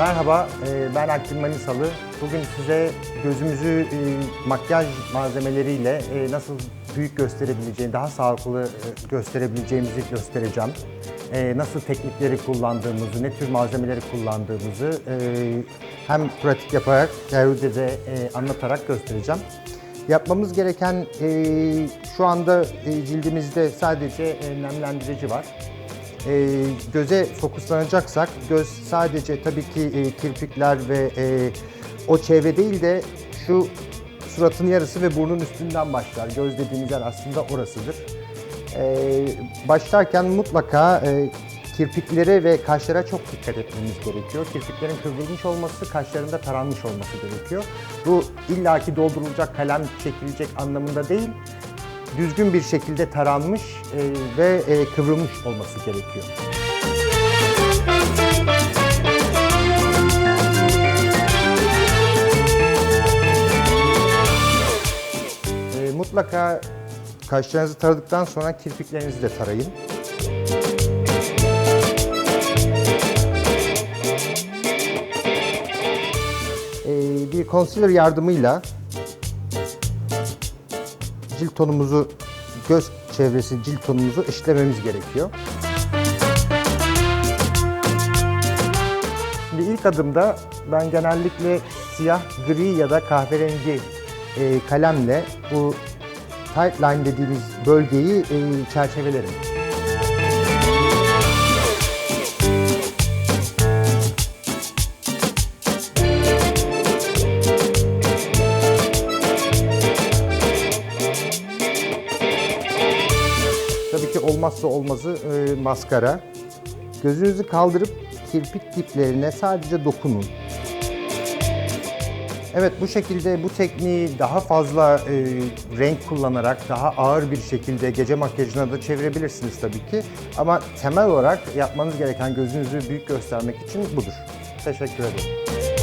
Merhaba, e, ben Akgün Manisalı. Bugün size gözümüzü e, makyaj malzemeleriyle e, nasıl büyük gösterebileceğini, daha sağlıklı gösterebileceğimizi göstereceğim. Nasıl teknikleri kullandığımızı, ne tür malzemeleri kullandığımızı hem pratik yaparak, teoride de anlatarak göstereceğim. Yapmamız gereken şu anda cildimizde sadece nemlendirici var. E, göze fokuslanacaksak göz sadece tabii ki e, kirpikler ve e, o çevre değil de şu suratın yarısı ve burnun üstünden başlar. Göz dediğimiz yer aslında orasıdır. E, başlarken mutlaka e, kirpiklere ve kaşlara çok dikkat etmemiz gerekiyor. Kirpiklerin kıvrılmış olması, kaşların da taranmış olması gerekiyor. Bu illaki doldurulacak, kalem çekilecek anlamında değil, düzgün bir şekilde taranmış e, ve e, kıvrılmış olması gerekiyor. E, mutlaka kaşlarınızı taradıktan sonra kirpiklerinizi de tarayın. Bir concealer yardımıyla cilt tonumuzu, göz çevresi cilt tonumuzu eşitlememiz gerekiyor. Şimdi ilk adımda ben genellikle siyah, gri ya da kahverengi e, kalemle bu tight line dediğimiz bölgeyi e, çerçevelerim. Tabii ki olmazsa olmazı e, maskara. Gözünüzü kaldırıp kirpik diplerine sadece dokunun. Evet bu şekilde bu tekniği daha fazla e, renk kullanarak daha ağır bir şekilde gece makyajına da çevirebilirsiniz tabii ki. Ama temel olarak yapmanız gereken gözünüzü büyük göstermek için budur. Teşekkür ederim.